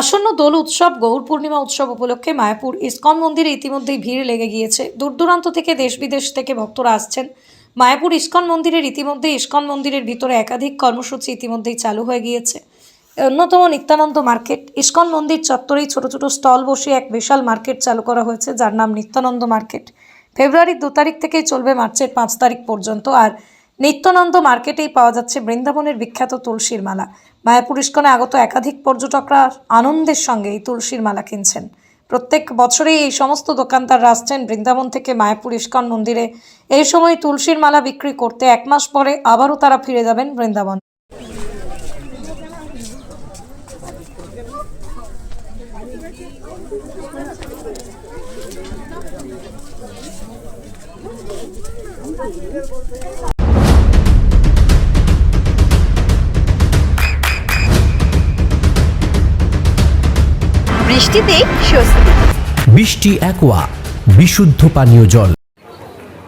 আসন্ন দোল উৎসব, গৌর পূর্ণিমা উৎসব উপলক্ষে মায়াপুর ইসকন মন্দিরে ইতিমধ্যেই ভিড় লেগে গিয়েছে। দূর দূরান্ত থেকে দেশ বিদেশ থেকে ভক্তরা আসছেন। মায়াপুর ইস্কন মন্দিরের ইতিমধ্যে ইস্কন মন্দিরের ভিতরে একাধিক কর্মসূচি ইতিমধ্যেই চালু হয়ে গিয়েছে। অন্যতম নিত্যানন্দ মার্কেট, ইস্কন মন্দির চত্বরেই ছোট ছোট স্টল বসিয়ে এক বিশাল মার্কেট চালু করা হয়েছে, যার নাম নিত্যানন্দ মার্কেট। ফেব্রুয়ারির দু তারিখ থেকেই চলবে মার্চের পাঁচ তারিখ পর্যন্ত, আর নিত্যানন্দ মার্কেটেই পাওয়া যাচ্ছে বৃন্দাবনের বিখ্যাত তুলসীর মালা। মায়াপুর ইস্কনে আগত একাধিক পর্যটকরা আনন্দের সঙ্গে এই তুলসীর মালা কিনছেন। প্রত্যেক বছরেই এই সমস্ত দোকানদাররা আসছেন বৃন্দাবন থেকে মায়াপুর ইস্কন মন্দিরে। এই সময় তুলসীর মালা বিক্রি করতে এক মাস পরে আবারও তারা ফিরে যাবেন বৃন্দাবন। বৃষ্টিতে স্বস্তি। বৃষ্টি অ্যাকোয়া বিশুদ্ধ পানীয় জল।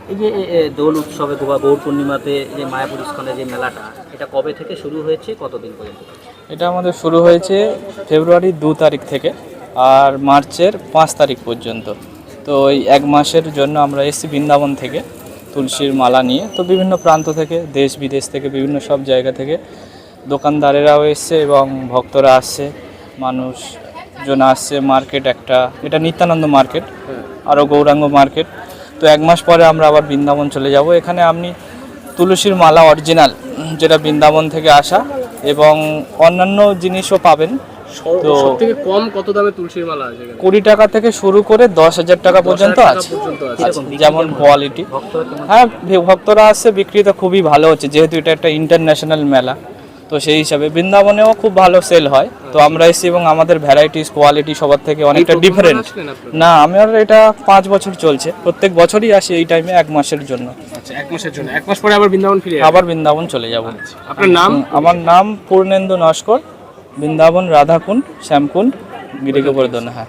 এই যে এ, এ, দোল উৎসবে বা গৌর পূর্ণিমাতে যে মায়াপুর ইস্কনে যে মেলাটা এটা কবে থেকে শুরু হয়েছে? কতদিন পর্যন্ত? এটা আমাদের শুরু হয়েছে ফেব্রুয়ারির দু তারিখ থেকে আর মার্চের পাঁচ তারিখ পর্যন্ত। তো ওই এক মাসের জন্য আমরা এসেছি বৃন্দাবন থেকে তুলসীর মালা নিয়ে। তো বিভিন্ন প্রান্ত থেকে দেশ বিদেশ থেকে বিভিন্ন সব জায়গা থেকে দোকানদারেরাও এসছে এবং ভক্তরা আসছে মানুষ জন আসছে মার্কেট একটা এটা নিত্যানন্দ মার্কেট আরও গৌরাঙ্গ মার্কেট তো এক মাস পরে আমরা আবার বৃন্দাবন চলে যাব। এখানে আপনি তুলসীর মালা অরিজিনাল যেটা বৃন্দাবন থেকে আসা এবং অন্যান্য জিনিসও পাবেন। তো থেকে কম কত দামে তুলসীর মালা আছে এখানে? কুড়ি টাকা থেকে শুরু করে দশ হাজার টাকা পর্যন্ত আছে। যেমন কোয়ালিটি হ্যাঁ ভক্তরা আসছে বিক্রি তো খুবই ভালো হচ্ছে যেহেতু এটা একটা ইন্টারন্যাশনাল মেলা। তো সেই হিসাবে বৃন্দাবনেও খুব ভালো সেল হয়। তো আমরা এসেছি এবং আমাদের ভ্যারাইটিস কোয়ালিটি সবার থেকে অনেকটা ডিফারেন্ট? না আমার এটা পাঁচ বছর চলছে। প্রত্যেক বছরই আসি এই টাইমে এক মাসের জন্য। আচ্ছা এক মাসের জন্য। এক মাস পরে আবার বৃন্দাবন ফিরে আবার বৃন্দাবন চলে যাব। আপনার নাম? আমার নাম পূর্ণেন্দু নস্কর বৃন্দাবন রাধাকুণ্ড শ্যামকুণ্ড গিরিগোবর্ধন হ্যাঁ